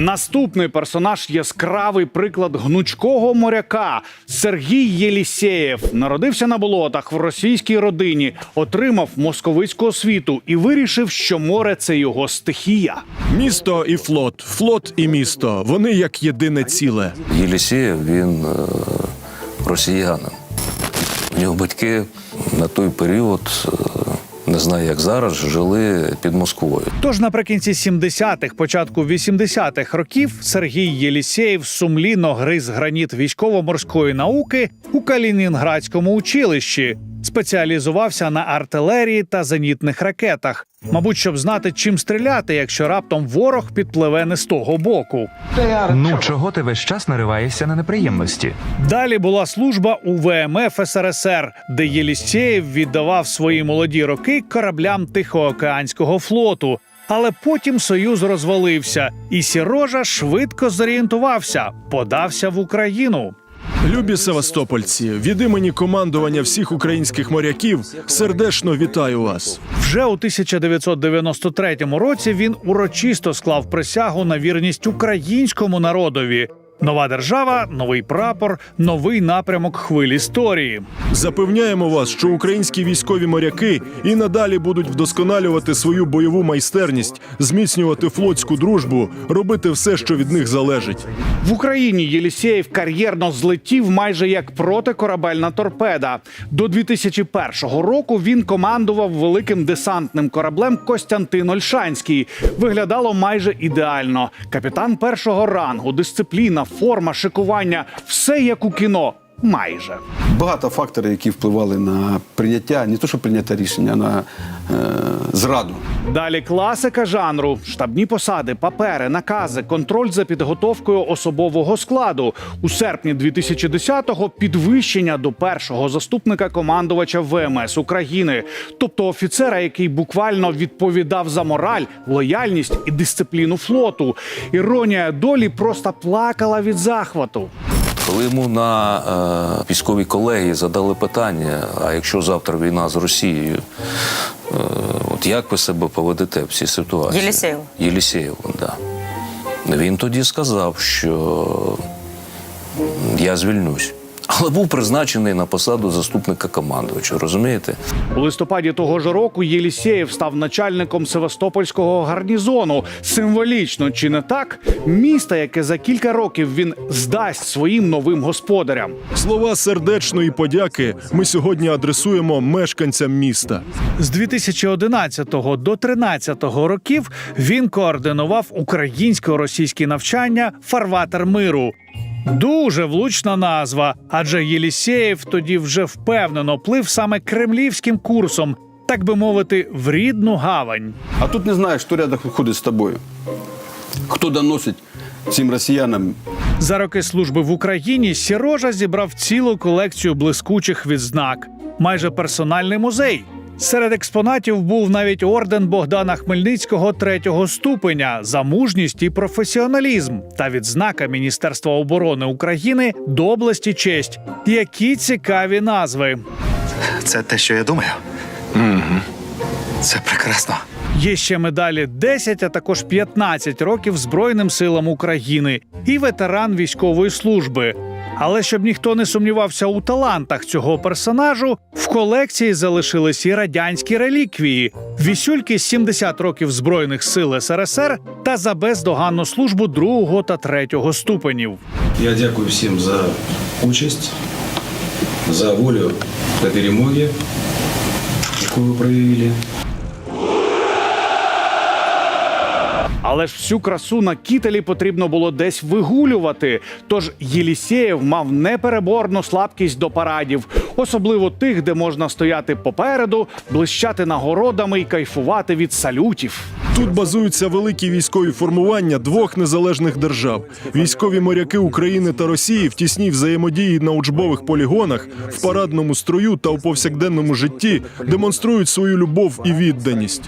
Наступний персонаж яскравий приклад гнучкого моряка Сергій Єлісєєв. Народився на болотах в російській родині, отримав московицьку освіту і вирішив, що море це його стихія. Місто і флот, флот і місто. Вони як єдине ціле. Єлісєєв, він е, росіянин. У нього батьки на той період, е, не знаю як зараз, жили під Москвою. Тож наприкінці 70-х, початку 80-х років Сергій Єлісєєв сумлінно гриз граніт військово-морської науки у Калінінградському училищі. Спеціалізувався на артилерії та зенітних ракетах. Мабуть, щоб знати, чим стріляти, якщо раптом ворог підпливе не з того боку. Ну чого ти весь час нариваєшся на неприємності? Далі була служба у ВМФ СРСР, де Єлісєєв віддавав свої молоді роки кораблям Тихоокеанського флоту. Але потім союз розвалився, і Сірожа швидко зорієнтувався, подався в Україну. Любі севастопольці, від імені командування всіх українських моряків сердечно вітаю вас. Вже у 1993 році він урочисто склав присягу на вірність українському народові. Нова держава, новий прапор, новий напрямок хвиль історії. Запевняємо вас, що українські військові моряки і надалі будуть вдосконалювати свою бойову майстерність, зміцнювати флотську дружбу, робити все, що від них залежить. В Україні Єлісєєв кар'єрно злетів майже як протикорабельна торпеда. До 2001 року він командував великим десантним кораблем Костянтин Ольшанський. Виглядало майже ідеально. Капітан першого рангу, дисципліна, форма, шикування все як у кіно. Майже Багато факторів, які впливали на прийняття, не то що прийняття рішення, а на е, зраду. далі класика жанру: штабні посади, папери, накази, контроль за підготовкою особового складу. У серпні 2010-го підвищення до першого заступника командувача ВМС України, тобто офіцера, який буквально відповідав за мораль, лояльність і дисципліну флоту. Іронія долі просто плакала від захвату. Коли йому на е, військовій колегії задали питання: а якщо завтра війна з Росією, е, от як ви себе поведете в цій ситуації? Єлісєєв. Єлісєєв, да. Він тоді сказав, що я звільнюсь. Але був призначений на посаду заступника командувача, розумієте? У листопаді того ж року Єлісєєв став начальником Севастопольського гарнізону. Символічно чи не так? Міста, яке за кілька років він здасть своїм новим господарям. Слова сердечної подяки ми сьогодні адресуємо мешканцям міста. З 2011 до 13 років він координував українсько-російські навчання Фарватер миру. Дуже влучна назва, адже Єлісєєв тоді вже впевнено плив саме кремлівським курсом, так би мовити, в рідну гавань. А тут не знаєш, хто рядом ходить з тобою. Хто доносить цим росіянам За роки служби в Україні Сірожа зібрав цілу колекцію блискучих відзнак, майже персональний музей. Серед експонатів був навіть орден Богдана Хмельницького третього ступеня за мужність і професіоналізм та відзнака Міністерства оборони України доблесть і честь. Які цікаві назви. Це те, що я думаю. Угу. Це прекрасно. Є ще медалі 10, а також 15 років Збройним силам України і ветеран військової служби. Але щоб ніхто не сумнівався у талантах цього персонажу, в колекції залишились і радянські реліквії: вісюльки 70 років збройних сил СРСР та за бездоганну службу другого та третього ступенів. Я дякую всім за участь, за волю та перемоги, яку ви проявили. Але ж всю красу на кітелі потрібно було десь вигулювати. Тож Єлісєєв мав непереборну слабкість до парадів, особливо тих, де можна стояти попереду, блищати нагородами і кайфувати від салютів. Тут базуються великі військові формування двох незалежних держав. Військові моряки України та Росії в тісній взаємодії на учбових полігонах, в парадному строю та у повсякденному житті демонструють свою любов і відданість.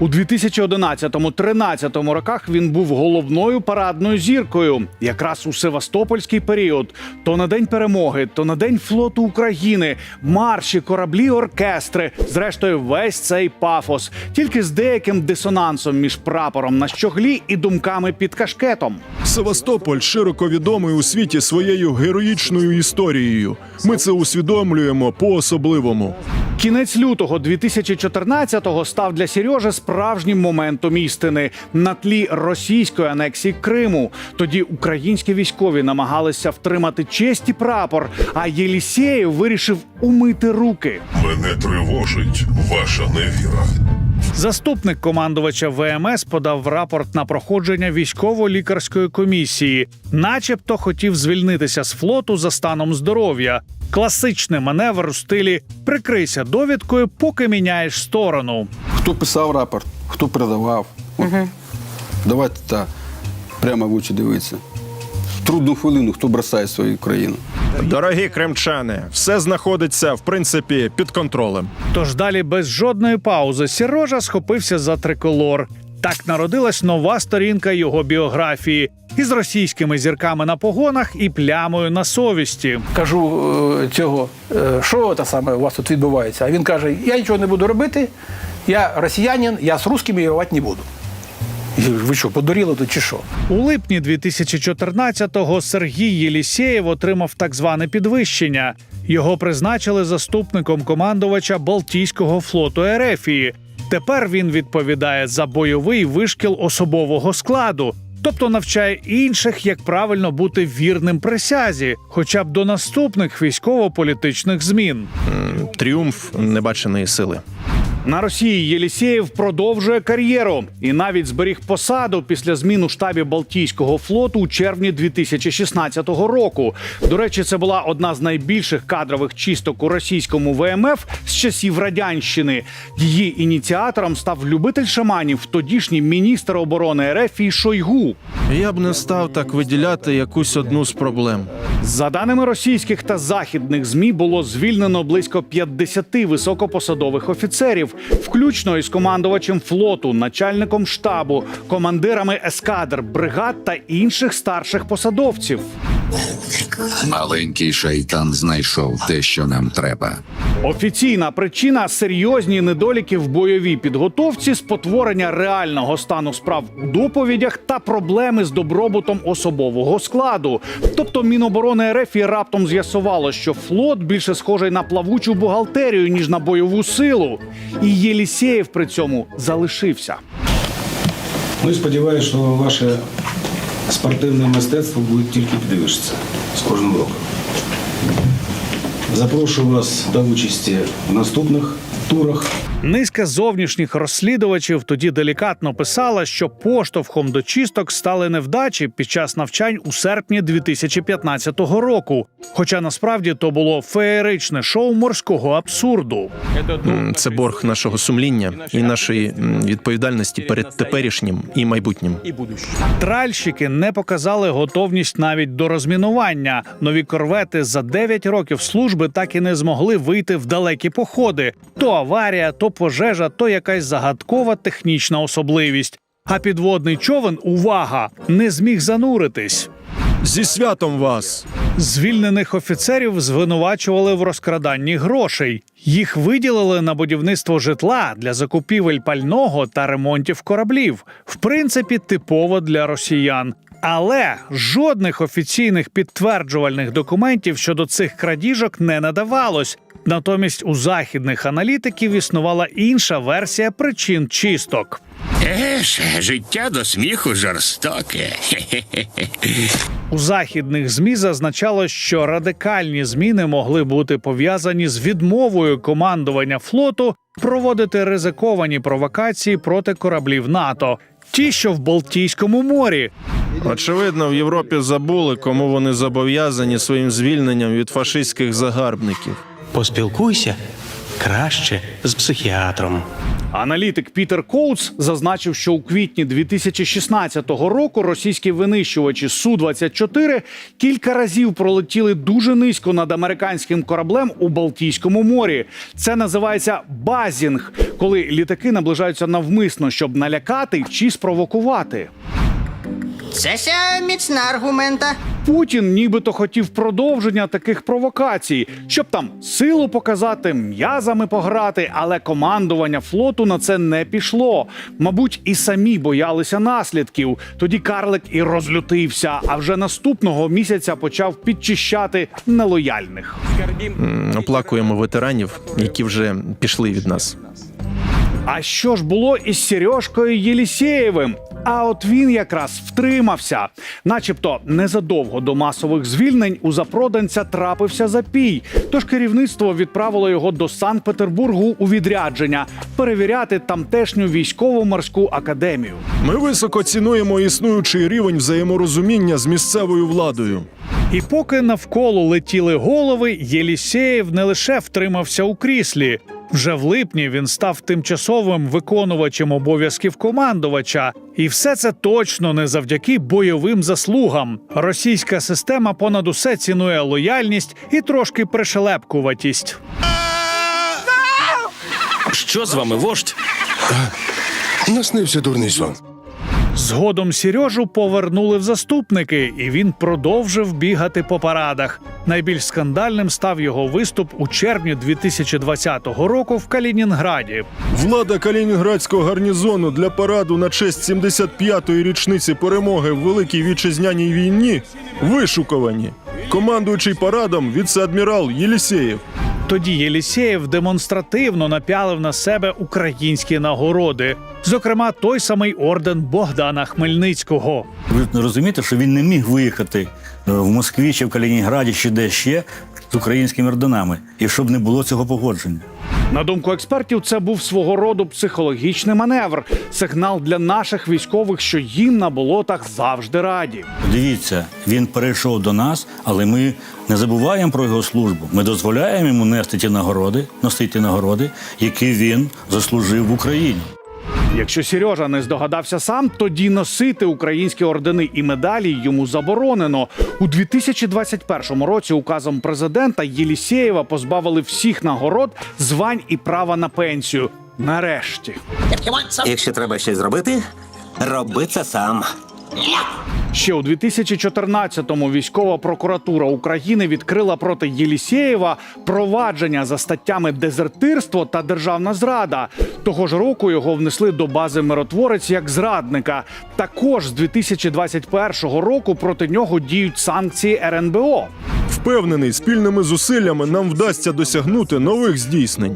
У 2011-13 роках він був головною парадною зіркою, якраз у Севастопольський період. То на день перемоги, то на день флоту України, марші, кораблі, оркестри. Зрештою, весь цей пафос, тільки з деяким дисонансом між прапором на щоглі і думками під кашкетом. Севастополь широко відомий у світі своєю героїчною історією. Ми це усвідомлюємо по-особливому. Кінець лютого 2014-го став для Сережи справжнім моментом істини на тлі російської анексії Криму. Тоді українські військові намагалися втримати честь і прапор, а Єлісєєв вирішив умити руки. Мене тривожить ваша невіра. Заступник командувача ВМС подав рапорт на проходження військово-лікарської комісії, начебто хотів звільнитися з флоту за станом здоров'я. Класичний маневр у стилі прикрийся довідкою, поки міняєш сторону. Хто писав рапорт, хто передавав. От. Давайте так, прямо в очі дивитися. В трудну хвилину, хто бросає свою країну. Дорогі кримчани, все знаходиться в принципі під контролем. Тож далі без жодної паузи Сірожа схопився за триколор. Так народилась нова сторінка його біографії із російськими зірками на погонах і плямою на совісті. кажу е, цього, е, що це саме у вас тут відбувається. А він каже: я нічого не буду робити, я росіянин, я з русскими воювати не буду. Ви що, подуріли тут чи що? У липні 2014-го Сергій Єлісєєв отримав так зване підвищення. Його призначили заступником командувача Балтійського флоту Ерефії. Тепер він відповідає за бойовий вишкіл особового складу, тобто навчає інших, як правильно бути вірним присязі, хоча б до наступних військово-політичних змін. Тріумф небаченої сили. На Росії Єлісєєв продовжує кар'єру і навіть зберіг посаду після змін у штабі Балтійського флоту у червні 2016 року. До речі, це була одна з найбільших кадрових чисток у російському ВМФ з часів радянщини. Її ініціатором став любитель шаманів, тодішній міністр оборони РФ і Шойгу. Я б не став так виділяти якусь одну з проблем. За даними російських та західних змі, було звільнено близько 50 високопосадових офіцерів, включно із командувачем флоту, начальником штабу, командирами ескадр, бригад та інших старших посадовців. Маленький шайтан знайшов те, що нам треба. Офіційна причина серйозні недоліки в бойовій підготовці, спотворення реального стану справ у доповідях та проблеми з добробутом особового складу. Тобто Міноборони РФ і раптом з'ясувало, що флот більше схожий на плавучу бухгалтерію ніж на бойову силу. І Єлісєєв при цьому залишився. Ну і сподіваюся, що ваше спортивне мистецтво буде тільки підвищитися з кожним роком. Запрошую вас до участі в наступних турах. Низка зовнішніх розслідувачів тоді делікатно писала, що поштовхом до чисток стали невдачі під час навчань у серпні 2015 року. Хоча насправді то було феєричне шоу морського абсурду. Це борг нашого сумління і нашої відповідальності перед теперішнім і майбутнім. Тральщики не показали готовність навіть до розмінування. Нові корвети за 9 років служби так і не змогли вийти в далекі походи. То аварія, то пожежа, то якась загадкова технічна особливість. А підводний човен, увага, не зміг зануритись. Зі святом вас! Звільнених офіцерів звинувачували в розкраданні грошей. Їх виділили на будівництво житла для закупівель пального та ремонтів кораблів. В принципі, типово для росіян. Але жодних офіційних підтверджувальних документів щодо цих крадіжок не надавалось. Натомість у західних аналітиків існувала інша версія причин чисток. Еж, життя до сміху жорстоке. У західних змі зазначалось, що радикальні зміни могли бути пов'язані з відмовою командування флоту проводити ризиковані провокації проти кораблів НАТО, ті, що в Балтійському морі. Очевидно, в Європі забули, кому вони зобов'язані своїм звільненням від фашистських загарбників. Поспілкуйся краще з психіатром. Аналітик Пітер Коутс зазначив, що у квітні 2016 року російські винищувачі Су-24 кілька разів пролетіли дуже низько над американським кораблем у Балтійському морі. Це називається базінг, коли літаки наближаються навмисно, щоб налякати чи спровокувати. Це ся міцна аргумента. Путін нібито хотів продовження таких провокацій, щоб там силу показати, м'язами пограти, але командування флоту на це не пішло. Мабуть, і самі боялися наслідків. Тоді Карлик і розлютився, а вже наступного місяця почав підчищати нелояльних. Оплакуємо ветеранів, які вже пішли від нас. А що ж було із Сережкою Єлісєєвим? А от він якраз втримався, начебто незадовго до масових звільнень у запроданця трапився запій. Тож керівництво відправило його до Санкт-Петербургу у відрядження перевіряти тамтешню військово-морську академію. Ми високо цінуємо існуючий рівень взаєморозуміння з місцевою владою. І поки навколо летіли голови, Єлісєєв не лише втримався у кріслі. Вже в липні він став тимчасовим виконувачем обов'язків командувача, і все це точно не завдяки бойовим заслугам. Російська система понад усе цінує лояльність і трошки пришелепкуватість. Що з вами, вождь? Наснився дурний сон. Згодом Сережу повернули в заступники, і він продовжив бігати по парадах. Найбільш скандальним став його виступ у червні 2020 року в Калінінграді. Влада Калінінградського гарнізону для параду на честь 75-ї річниці перемоги в Великій Вітчизняній війні вишукувані. Командуючий парадом віце-адмірал Єлісєєв. Тоді Єлісєєв демонстративно напялив на себе українські нагороди, зокрема той самий орден Богдана Хмельницького. Ви розумієте, що він не міг виїхати е, в Москві чи в Калінінграді, чи де ще з українськими орденами, і щоб не було цього погодження. На думку експертів, це був свого роду психологічний маневр, сигнал для наших військових, що їм на болотах завжди раді. Дивіться, він перейшов до нас, але ми не забуваємо про його службу. Ми дозволяємо йому нести ті нагороди, носити нагороди, які він заслужив в Україні. Якщо Сережа не здогадався сам, тоді носити українські ордени і медалі йому заборонено. У 2021 році указом президента Єлісєєва позбавили всіх нагород, звань і права на пенсію. Нарешті. Якщо треба щось зробити, роби це сам. Ще у 2014-му військова прокуратура України відкрила проти Єлісєєва провадження за статтями дезертирство та державна зрада. Того ж року його внесли до бази миротворець як зрадника. Також з 2021 року проти нього діють санкції РНБО. Впевнений, спільними зусиллями нам вдасться досягнути нових здійснень.